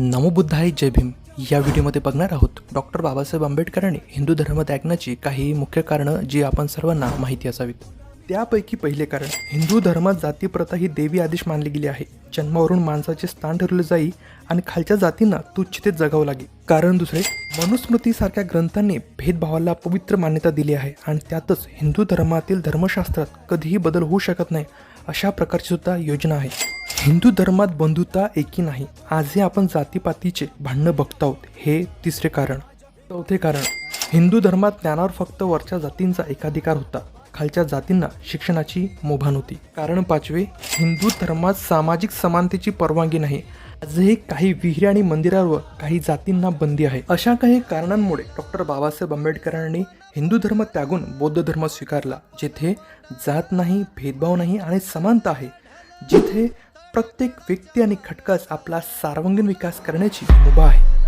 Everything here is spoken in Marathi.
नमो बुद्धाय जय भीम. या व्हिडिओमध्ये बघणार आहोत डॉक्टर बाबासाहेब आंबेडकरांनी हिंदू धर्म त्यागण्याची काही मुख्य कारणं जी आपण सर्वांना माहिती असावीत. त्यापैकी पहिले कारण हिंदू धर्मात जाती प्रथा ही देवी आदेश मानली गेली आहे. जन्मावरून माणसाचे स्थान ठरवले जाई आणि खालच्या जातींना तुच्छतेत जगावं लागे. कारण दुसरे मनुस्मृतीसारख्या ग्रंथांनी भेदभावाला पवित्र मान्यता दिली आहे आणि त्यातच हिंदू धर्मातील धर्मशास्त्रात कधीही बदल होऊ शकत नाही अशा प्रकारची सुद्धा योजना आहे. हिंदू धर्मात बंधुता एकी नाही आजही आपण जातीपातीचे भांडणं बघत आहोत. हे तिसरे कारण. चौथे कारण हिंदू धर्मात ज्ञानावर फक्त वरच्या जातींचा एकाधिकार होता. खालच्या जातींना शिक्षणाची मुभा नव्हती. कारण पाचवे हिंदू धर्मात सामाजिक समानतेची परवानगी नाही. आजही काही विहिरी आणि मंदिरांवर काही जातींना बंदी आहे. अशा काही कारणांमुळे डॉक्टर बाबासाहेब आंबेडकरांनी हिंदू धर्म त्यागून बौद्ध धर्म स्वीकारला जेथे जात नाही भेदभाव नाही आणि समानता आहे. जिथे प्रत्येक व्यक्ती आणि घटकास आपला सार्वांगीण विकास करण्याची मुभा आहे.